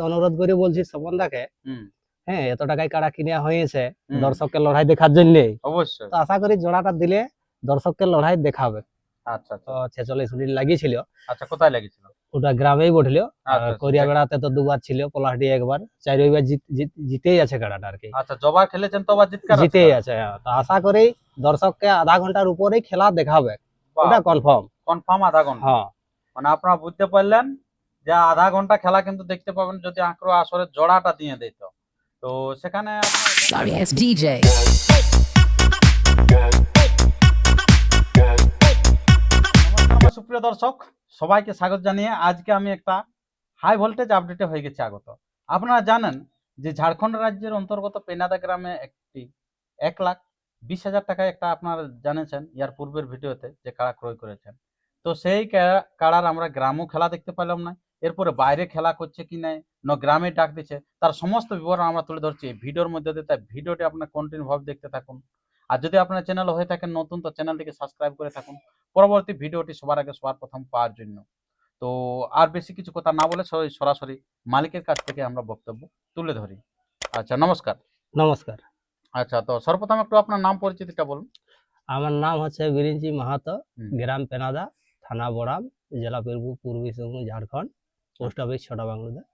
অনুরোধ করে বলছি স্বপনদাকে হ্যাঁ এত টাকায় কাড়া কিনে হয়েছে। দর্শককে লড়াই দেখার জন্য অবশ্যই। তো আশা করি জোড়াটা দিলে দর্শককে লড়াই দেখাবে। আচ্ছা আচ্ছা। তো ছেচল্লিশ মিনিট লাগিয়েছিল আচ্ছা কোথায় লেগেছিল? ওটা গ্রামেই বঠলো আচ্ছা, করিয়া আচ্ছা। বেড়াতে তো দুবার ছিল পলাশডি একবার। চার রবিবার জিত- জিত- জিতেই আছে কাড়াটা আর কি। আচ্ছা জবা খেলেছেন তো আবার জিতকার জিতেই আছে হ্যাঁ। তো আশা করি দর্শককে আধা ঘণ্টার উপরেই খেলা দেখাবে। ওটা কনফার্ম কনফার্ম আধা ঘণ্টা। হ্যাঁ। মানে আপনারা বুঝতে পারলেন যে আধা ঘণ্টা খেলা কিন্তু দেখতে পাবেন যদি আঁকড়ো আসরে জোড়াটা দিয়ে দিত তো। সেখানে সুপ্রিয় দর্শক সবাইকে স্বাগত জানিয়ে আজকে আমি একটা হাই ভোল্টেজ আপডেটে হয়ে গেছে আগত। আপনারা জানেন যে ঝাড়খণ্ড রাজ্যের অন্তর্গত পেনাদা গ্রামে একটি এক লাখ বিশ হাজার টাকায় একটা আপনারা জানেছেন ইয়ার পূর্বের ভিডিওতে যে কাড়া ক্রয় করেছেন। তো সেই কাড়ার আমরা গ্রামও খেলা দেখতে পেলাম না। এরপরে বাইরে খেলা করছে কি নাই ন গ্রামে ডাক দিচ্ছে তার সমস্ত বিবরণ আমরা তুলে ধরছি। এই ভিডিওর মধ্যে দিয়ে তাই ভিডিওটি আপনার কন্টিনিউ ভাবে দেখতে থাকুন। আর যদি আপনার চ্যানেল হয়ে থাকেন নতুন তো চ্যানেলটিকে সাবস্ক্রাইব করে থাকুন। পরবর্তী ভিডিওটি সবার আগে সবার প্রথম পাওয়ার জন্য। তো আর বেশি কিছু কথা না বলে সরাসরি- মালিকের কাছ থেকে আমরা বক্তব্য তুলে ধরি। আচ্ছা নমস্কার। নমস্কার। আচ্ছা তো সর্বপ্রথম একটু আপনার নাম পরিচিতিটা বলুন। আমার নাম হচ্ছে বিরিঞ্চি মাহাতো গ্রাম পেনাদা থানা বড়াম জেলা পূর্ব পূর্বী সিংভূম ঝাড়খণ্ড। পোস্ট অফিস ছোটা বাংলাদেশ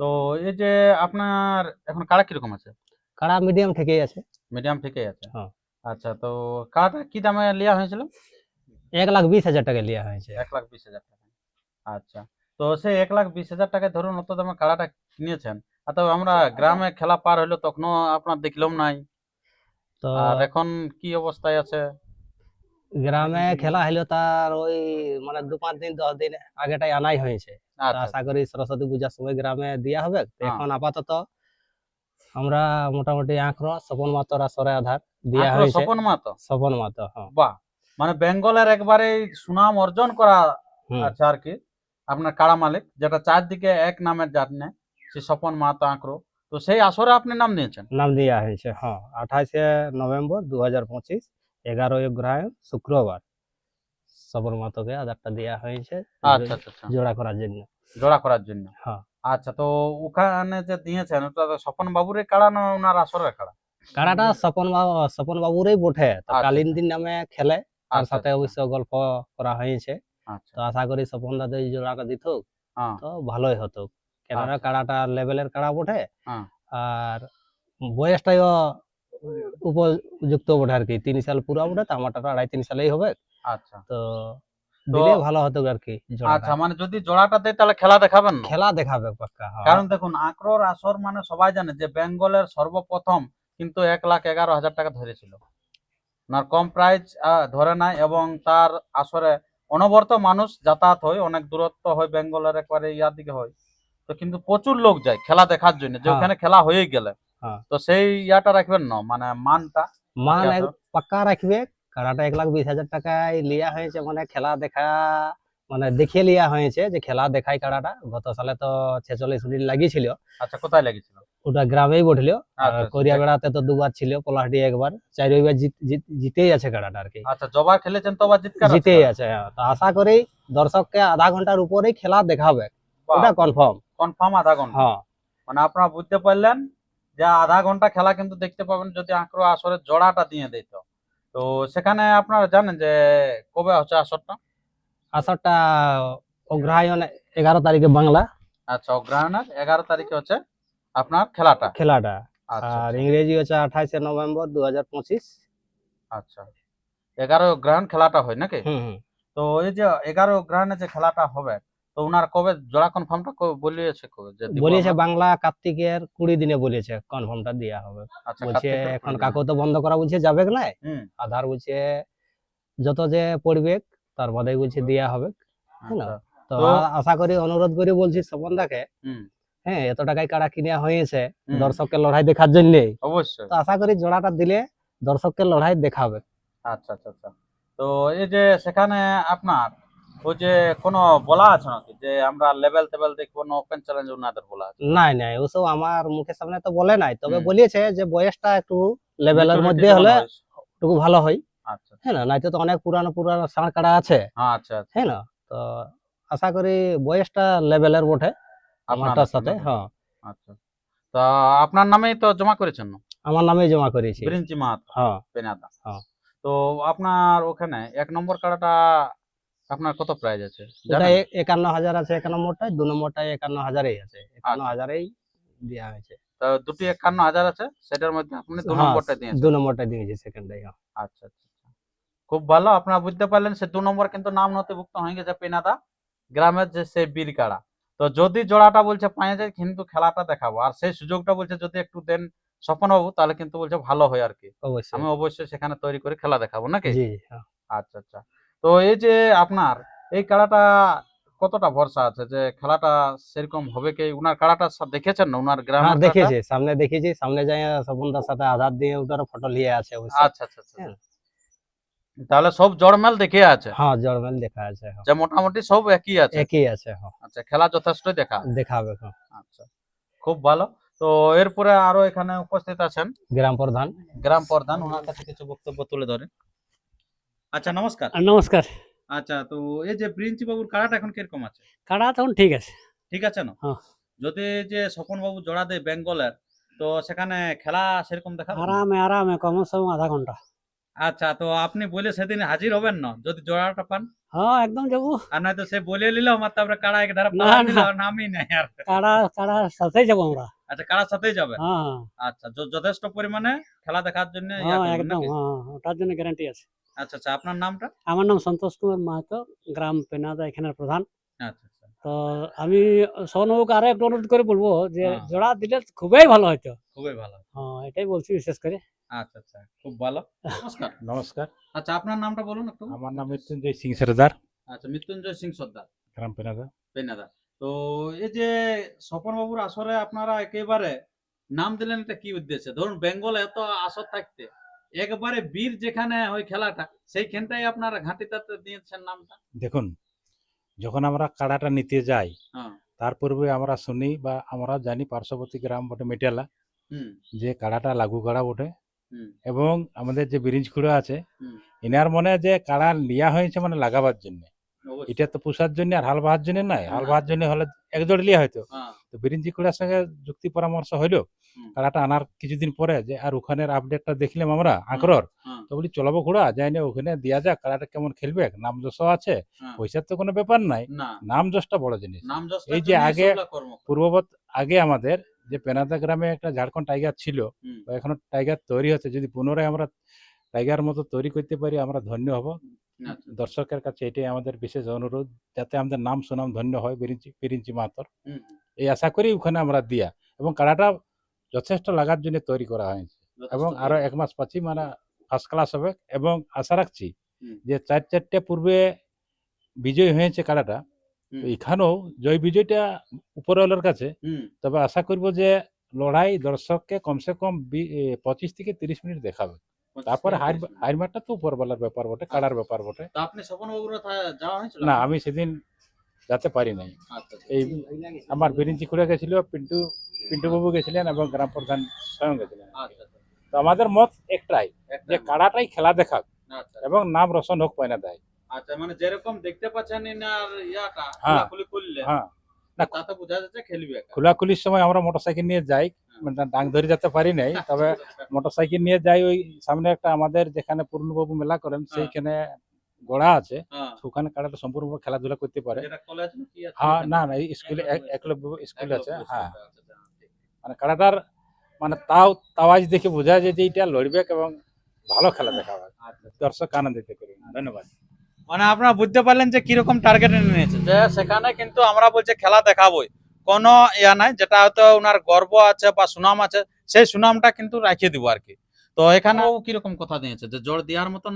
তো এই যে আপনার এখন কাড়া কীরকম আছে? কাড়া মিডিয়াম থেকেই আছে। মিডিয়াম ঠিকই আছে? হ্যাঁ। আচ্ছা তো কাড়াটা কি দামে নেওয়া হয়েছিল? এক লাখ বিশ হাজার টাকা নেওয়া হয়েছে। এক লাখ বিশ হাজার টাকা। আচ্ছা তো সেই এক লাখ বিশ হাজার টাকায় ধরুন অত দামে কাড়াটা কিনেছেন আর তো আমরা গ্রামে খেলা পার হইল তখনও আপনার দেখলাম নাই। তো আর এখন কি অবস্থায় আছে? গ্রামে খেলা হইল তার ওই মানে দু পাঁচ দিন দশ দিন আগেটাই আনাই হয়েছে। তো আচ্ছা আশা করি সরস্বতী পূজার সময় গ্রামে দেওয়া হবে। হ্যাঁ। এখন আপাতত আমরা মোটামুটি আঁকড়ো স্বপন মাতর আসরে আধার দেওয়া আঁকড়ো হয়েছে। স্বপন মাতো? স্বপন মাতো হ্যাঁ। বাহ! মানে বেঙ্গলের একবারে সুনাম অর্জন করা। আছে আর কি। আপনার কাড়া মালিক যেটা চারদিকে এক নামের জানে সে স্বপন মাহাতো আঁকড়ো তো সেই আসরে আপনি নাম নিয়েছেন নাম দেওয়া হয়েছে হ্যাঁ। আঠাশে নভেম্বর দু হাজার পঁচিশ। এগারোই অগ্রহায়ণ শুক্রবার। সবর মাতকে আধারটা দেওয়া হয়েছে। আচ্ছা আচ্ছা আচ্ছা। জোড়া করার জন্য। জোড়া করার জন্য। হ্যাঁ। আচ্ছা তো ওখানে যে দিয়েছেন ওটা তো স্বপন বাবুর কাড়া না ওনার আসরের কাড়া? কাড়াটা স্বপন বাবু স্বপন বাবুরই বটে। তো আচ্ছা, কালীন দিন নামে খেলে। আচ্ছা, সাথে আচ্ছা, অবশ্য গল্প করা হয়েছে। আচ্ছা। তো আশা করি স্বপন দাদা এই জোড়াটা দিত হ্যাঁ। তো ভালোই হতো কেননা আচ্ছা। কাড়াটা লেভেলের কাড়া বটে। হ্যাঁ। আর বয়সটাও উপযুক্ত বটে আর কি। তিন সাল পুরো বটে তো আমারটা আড়াই তিন সালেই হবে। আচ্ছা। তো তো- দিলে ভালো হতো আর কি আচ্ছা মানে যদি জোড়াটা দেয় তাহলে খেলা দেখাবেন? খেলা দেখাবে পাক্কা হ্যাঁ। কারণ দেখুন আঁকড়োর আসর মানে সবাই জানে যে বেঙ্গলের সর্বপ্রথম কিন্তু এক লাখ এগারো হাজার টাকা ধরেছিল। ওনার কম প্রাইস ধরে নাই এবং তার আসরে অনবরত মানুষ যাতায়াত হয় অনেক দূরত্ব হয় বেঙ্গলের একবারে ইয়ার দিকে হয়। তো কিন্তু প্রচুর লোক যায় খেলা দেখার জন্য যে হ্যাঁ। ওখানে খেলা হয়ে গেলে। তো সেই ইয়াটা রাখবেন না মানে মানটা। মান পাক্কা রাখবে কাড়াটা এক লাখ বিশ হাজার টাকায় লিয়া হয়েছে মানে খেলা দেখা মানে দেখিয়ে লিয়া হয়েছে যে খেলা দেখাই কাড়াটা গত সালে তো ছেচল্লিশ মিনিট লাগিয়েছিল। আচ্ছা কোথায় লেগেছিল ওটা গ্রামেই বঠলো আচ্ছা, আচ্ছা, বেড়াতে তো দুবার ছিল পলাহাটি একবার। চার রবিবার জিত- জিত- জিতেই আছে কাড়াটা আর কি। আচ্ছা জবা খেলেছেন তো জিতেই আছে হ্যাঁ। তো আশা করি দর্শককে আধা ঘণ্টার উপরেই খেলা দেখাবে। ওটা কনফার্ম কনফার্ম আধা ঘণ্টা। হ্যাঁ। মানে আপনারা বুঝতে পারলেন যে আধা ঘণ্টা খেলা কিন্তু দেখতে পাবেন যদি আঁকড়ো আসরে জোড়াটা দিয়ে দিত। তো সেখানে আপনারা জানেন যে কবে হচ্ছে আসরটা? আসরটা অগ্রহায়ণ এগারো তারিখে বাংলা। আচ্ছা অগ্রহায়ণের এগারো তারিখে হচ্ছে আপনার খেলাটা। খেলাটা। আচ্ছা আর আচ্ছা, ইংরেজি হচ্ছে আঠাশে নভেম্বর দু হাজার পঁচিশ। আচ্ছা। এগারো অগ্রহায়ণ খেলাটা হয় নাকি? হুম হুম। তো এই যে এগারো অগ্রহায়ণে যে খেলাটা হবে তো ওনার কবে জোড়া কনফার্মটা বলিয়েছে কবে? যে আমরা? বাংলা কার্তিকের কুড়ি দিনে বলেছে কনফার্মটা দেওয়া হবে। আচ্ছা বলছে এখন কাকু তো বন্ধ করা বলছে যাবে না আধার বলছে যত যে পড়বে তার বাদে বলছে দেওয়া হবে হ্যাঁ? আচ্ছা, তো আশা করি অনুরোধ করে বলছি স্বপনদাকে হুম। হ্যাঁ এত টাকায় কাড়া কিনে হয়েছে দর্শককে লড়াই দেখার জন্য। অবশ্যই। তো আশা করি জোড়াটা দিলে দর্শককে লড়াই দেখাবে। আচ্ছা আচ্ছা আচ্ছা। তো এই যে সেখানে আপনার ওই যে কোনো বলা আছে নাকি? যে আমরা লেভেল টেবেল দেখব না ওপেন চ্যালেঞ্জ ওনাদের বলা আছে? নাই নাই ওসব আমার মুখের সামনে তো বলে নাই। তবে। বলেছে যে বয়সটা একটু লেভেলের মধ্যে হলে? একটু ভালো হয়। আচ্ছা হ্যাঁ না নয়তো তো অনেক পুরানো পুরানো ষাঁড় কাড়া আছে। হ্যাঁ আচ্ছা আচ্ছা। হ্যাঁ না তো আশা করি বয়সটা লেভেলের বটে আমারটার সাথে? হ্যাঁ। আচ্ছা তা আপনার নামেই তো জমা করেছেন আমার নামে জমা করেছি বিরিঞ্চি মাহাতো হ্যাঁ। পেনাদা। হ্যাঁ। তো আপনার ওখানে এক নম্বর কাড়াটা আপনার কত প্রাইজ আছে? এটা জানেন? এ- একান্ন হাজার আছে এক নম্বরটায় দু নম্বরটায় একান্ন হাজারেই আছে। একান্ন আচ্ছা। হাজারেই দেওয়া হয়েছে। তো দুটি একান্ন হাজার আছে সেটার মধ্যে আপনি দু হ্যাঁ, নম্বরটা দিয়েছেন। দু নম্বরটা দিয়েছি সেকেন্ডটাই আচ্ছা আচ্ছা আচ্ছা। খুব ভালো আপনারা বুঝতে পারলেন সে দু নম্বর কিন্তু নাম নথিভুক্ত হয়ে গেছে পেনাদা গ্রামের যে সে বীরকাড়া তো যদি জোড়াটা বলছে পাঁচ যায় কিন্তু খেলাটা দেখাবো। আর সেই সুযোগটা বলছে যদি একটু দেন স্বপন বাবু তাহলে কিন্তু বলছে ভালো হয় আর কি। আমি অবশ্যই সেখানে তৈরি করে খেলা দেখাবো নাকি? হ্যাঁ। আচ্ছা আচ্ছা। তো এই যে আপনার এই কাড়াটা কতটা ভরসা আছে যে খেলাটা সেরকম হবে কি? উনার কাড়াটা দেখেছেন না উনার গ্রামের হ্যাঁ দেখেছি সামনে দেখেছি সামনে যাই সবুনদার সাথে আধার দিয়ে ওটার ফটো নিয়ে আছে আচ্ছা আচ্ছা আচ্ছা হ্যাঁ। তাহলে সব জড়মেল দেখে আছে? হ্যাঁ জড়মেল দেখা আছে হ্যাঁ। যে মোটামুটি সব একই আছে? একই আছে হ্যাঁ। আচ্ছা খেলা যথেষ্ট দেখা দেখাবে। আচ্ছা খুব ভালো। তো এরপরে আরও এখানে উপস্থিত আছেন? গ্রাম প্রধান। গ্রাম প্রধান ওনার কাছে কিছু বক্তব্য তুলে ধরেন। আচ্ছা নমস্কার। নমস্কার। আচ্ছা তো এই যে প্রিন্সি বাবুর কাড়াটা এখন কীরকম আছে? কাড়া তখন ঠিক আছে। ঠিক আছে না? হ্যাঁ। যদি যে স্বপন বাবু জোড়া দেয় বেঙ্গলের তো সেখানে খেলা সেরকম দেখা আরামে আরামে কম আধা ঘণ্টা। আচ্ছা তো আপনি বলে সেদিন হাজির হবেন না যদি জোড়াটা পান? হ্যাঁ একদম যাব। আর নয়তো সে বলে নিল আমার তারপরে কাড়া এক ধারা। দিল নামই নাই আর। কাড়া কাড়া সাথে যাব আমরা। আচ্ছা কাড়ার সাথেই যাবে? হ্যাঁ হ্যাঁ, আচ্ছা যথেষ্ট পরিমাণে খেলা দেখার জন্য একদম হ্যাঁ ওটার জন্য গ্যারান্টি আছে। আচ্ছা আচ্ছা আপনার নামটা? আমার নাম সন্তোষ কুমার মাহাতো গ্রাম পেনাদা এখানের প্রধান। আচ্ছা আচ্ছা। তো আমি সৌনবাবুকে আরও একটু অনুরোধ করে বলব যে হ্যাঁ। জোড়া দিলে খুবই ভালো হতো খুবই ভালো। হ্যাঁ এটাই বলছি বিশেষ করে। আচ্ছা আচ্ছা খুব ভালো। নমস্কার। নমস্কার। আচ্ছা আপনার নামটা বলুন একটু। আমার নাম মৃত্যুঞ্জয় সিং সরদার। আচ্ছা মৃত্যুঞ্জয় সিং সর্দার। গ্রাম পেনাদা। পেনাদা। তো এই যে স্বপন বাবুর আসরে আপনারা একেবারে নাম দিলেন এটা কি উদ্দেশ্যে? ধরুন বেঙ্গল এত আসর থাকতে। একবারে বীর যেখানে ওই খেলাটা সেইখানটাই আপনারা ঘাটিটাতে দিয়েছেন নামটা? দেখুন যখন আমরা কাড়াটা নিতে যাই হ্যাঁ। তার পূর্বে আমরা শুনি বা আমরা জানি পার্শ্ববর্তী গ্রাম বটে মেটিয়ালা হুম। যে কাড়াটা লাগু কাড়া বটে। এবং আমাদের যে ব্রিজ খুঁড়ো আছে এনার মনে যে কাড়া লিয়া হয়েছে মানে লাগাবার জন্য। এটা তো পুষার জন্য আর হাল বাহার জন্য নাই হাল বাহার জন্য হলে এক জোড় লিয়া হয়তো। হ্যাঁ। তো বিরিঞ্জি কুড়ার সঙ্গে যুক্তি পরামর্শ হইল। কাড়াটা আনার কিছুদিন পরে যে আর ওখানের আপডেটটা দেখলাম আমরা আঁকড়র তো বলি চলাবো ঘোড়া যাই না ওখানে দিয়া যাক কাড়াটা কেমন খেলবে? নাম যশ আছে। পয়সার তো কোনো ব্যাপার নাই। নাম যশটা বড় জিনিস। এই যে আগে- পূর্ববৎ আগে আমাদের যে পেনাদা গ্রামে একটা ঝাড়খণ্ড টাইগার ছিল এখনও টাইগার তৈরি হচ্ছে। যদি পুনরায় আমরা টাইগার মতো তৈরি করতে পারি আমরা ধন্য হব। আচ্ছা, দর্শকের কাছে এটাই আমাদের বিশেষ অনুরোধ যাতে আমাদের নাম সুনাম ধন্য হয় বিরিঞ্চি বিরিঞ্চি মাতর এই আশা করি ওখানে আমরা দিয়া। এবং কাড়াটা যথেষ্ট লাগার জন্য তৈরি করা হয়েছে। এবং আরও এক মাস পাচ্ছি মানে ফার্স্ট ক্লাস হবে। এবং আশা রাখছি যে চার চারটে পূর্বে বিজয় হয়েছে কাড়াটা। এখানেও জয় বিজয়টা উপরওয়ালার কাছে। তবে আশা করব যে লড়াই দর্শককে কমসে কম বি- পঁচিশ থেকে তিরিশ মিনিট দেখাবে। তারপরে হার হার মারটা তো উপরওয়ালার ব্যাপার বটে কাড়ার ব্যাপার বটে। আপনি স্বপন বাবুর যাওয়া হয়েছিল? না আমি সেদিন যেতে পারি নাই আচ্ছা, আচ্ছা। এই আমার বিরিঞ্চি খুঁড়ে গেছিল পিন্টু পিন্টু বাবু গেছিলেন এবং গ্রাম প্রধান স্বয়ং গেছিলেন। আচ্ছা, তো আমাদের মত একটাই একটা যে কাড়াটাই খেলা দেখাক এবং নাম রোশন হোক পায় না দেয় আচ্ছা মানে যেরকম দেখতে পাচ্ছেন হ্যাঁ। হ্যাঁ। বোঝা যাচ্ছে খেলবে একা। খোলাখুলির সময় আমরা মোটরসাইকেল নিয়ে যাই মানে ডাং ধরে যেতে পারি নাই তবে মোটরসাইকেল নিয়ে যাই ওই সামনে একটা আমাদের যেখানে পূর্ণবাবু মেলা করেন সেইখানে গোড়া আছে হ্যাঁ, ওখানে কাড়াটা সম্পূর্ণ খেলাধুলা করতে পারে। আছে হ্যাঁ না না স্কুলে স্কুল আছে হ্যাঁ। আচ্ছা, আচ্ছা, ঠিক। মানে কাড়াটার মানে তাও তাওয়াজ দেখে বোঝা যায় যে এটা লড়বে এবং ভালো খেলা দেখাবে আচ্ছা, দর্শক আনন্দিত করবে ধন্যবাদ। মানে আপনারা বুঝতে পারলেন যে কীরকম টার্গেট নিয়েছে যে সেখানে কিন্তু আমরা বলছি খেলা দেখাবোই। কোনো ইয়া নাই যেটা হয়তো ওনার গর্ব আছে বা সুনাম আছে সেই সুনামটা কিন্তু রাখিয়ে দিব আর কি। তো এখানে ও কীরকম কথা দিয়েছে যে জোর দেওয়ার মতন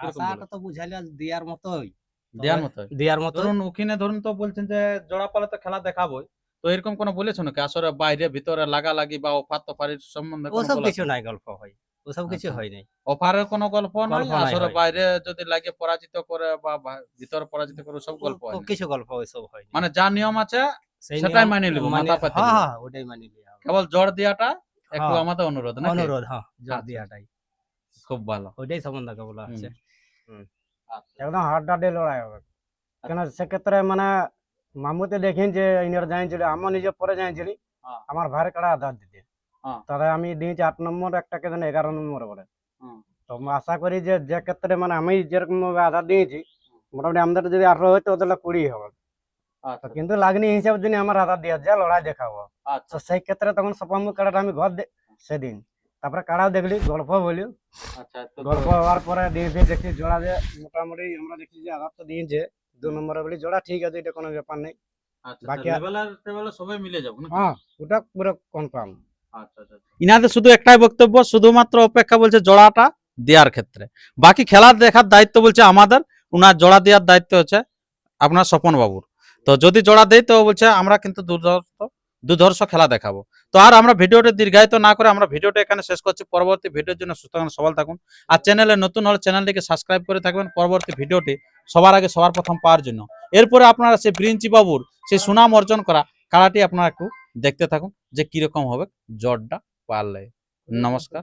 আশাটা তো বুঝাইলে দেওয়ার মতোই। দেওয়ার মতো দেওয়ার মতো ধরুন ওখানে ধরুন তো বলছেন যে জোড়া পালে তো খেলা দেখাবোই। তো এরকম কোনো বলেছ নাকি? আসলে বাইরে ভিতরে লাগালাগি বা অফার তফারের সম্বন্ধে ওসব কিছু নাই গল্প হয় ওসব কিছু। হয় নাই অফারের কোনো গল্প নাই? আসলে বাইরে যদি লাগে পরাজিত করে বা ভিতরে পরাজিত করে সব গল্প হয় কিছু গল্প ওইসব হয় মানে যা নিয়ম আছে সেটাই মানিয়ে নিবো, মানে- মাথা পেতে হ্যাঁ হ্যাঁ ওটাই মানি লিয়া হবে। কেবল জ্বর দেওয়াটা একটু হ্যাঁ। আমাদের অনুরোধ নাকি? অনুরোধ হ্যাঁ জোর আচ্ছা। খুব ভালো। ওইটাই সম্বন্ধে বলা। হচ্ছে আচ্ছা। একদম হাড্ডাডি লড়াই হবে। কেন সেক্ষেত্রে মানে মামুতে দেখেন যে ইনার জানিয়েছিল আমার নিজে পরে জানিয়েছিলি হ্যাঁ। আমার ভাইয়ের কাড়া আধার দিতে। হ্যাঁ। তাহলে আমি দিয়েছি আট নম্বর একটাকে যেন এগারো নম্বর বলে। তো আশা করি যে যে ক্ষেত্রে মানে আমি যেরকম ভাবে আধার দিয়েছি মোটামুটি আমাদের যদি আঠারো হয়তো তাহলে কুড়ি হবে। আচ্ছা। কিন্তু লাগনি হিসাব দিন আমার আধার দিয়ে যা লড়াই দেখাবো। আচ্ছা। তো সেই ক্ষেত্রে তখন সপামু কাড়াটা আমি ঘর দে- সেদিন। তারপরে কাড়াও দেখলি গল্প বলি। আচ্ছা গল্প হওয়ার পরে দিয়ে দিয়ে দেখছি জোড়া যে মোটামুটি আমরা দেখছি যে আঘাত তো দিয়েছে। দু নম্বরে বলি জোড়া ঠিক আছে এটা কোনো ব্যাপার নেই। আচ্ছা বাকি- সবাই মিলে যাব হ্যাঁ ওটা পুরো কনফার্ম আচ্ছা আচ্ছা ইনাদের শুধু একটাই বক্তব্য শুধুমাত্র অপেক্ষা বলছে জোড়াটা দেওয়ার ক্ষেত্রে। বাকি খেলা দেখার দায়িত্ব বলছে আমাদের উনার জোড়া দেওয়ার দায়িত্ব হচ্ছে আপনার স্বপন বাবুর তো যদি জোড়া দেয় তো বলছে আমরা কিন্তু দুর্ধর্ষ। দুর্ধর্ষ খেলা দেখাবো। তো আর আমরা ভিডিওটা দীর্ঘায়িত না করে আমরা ভিডিওটা এখানে শেষ করছি। পরবর্তী ভিডিওর জন্য সুস্থ সবাই থাকুন। আর চ্যানেলে নতুন হলে চ্যানেলটিকে সাবস্ক্রাইব করে থাকবেন। পরবর্তী ভিডিওটি সবার আগে সবার প্রথম পাওয়ার জন্য। এরপরে আপনারা সেই ব্রিঞ্চি বাবুর সেই সুনাম অর্জন করা খেলাটি আপনারা একটু দেখতে থাকুন যে কীরকম হবে জটটা পারলে। নমস্কার.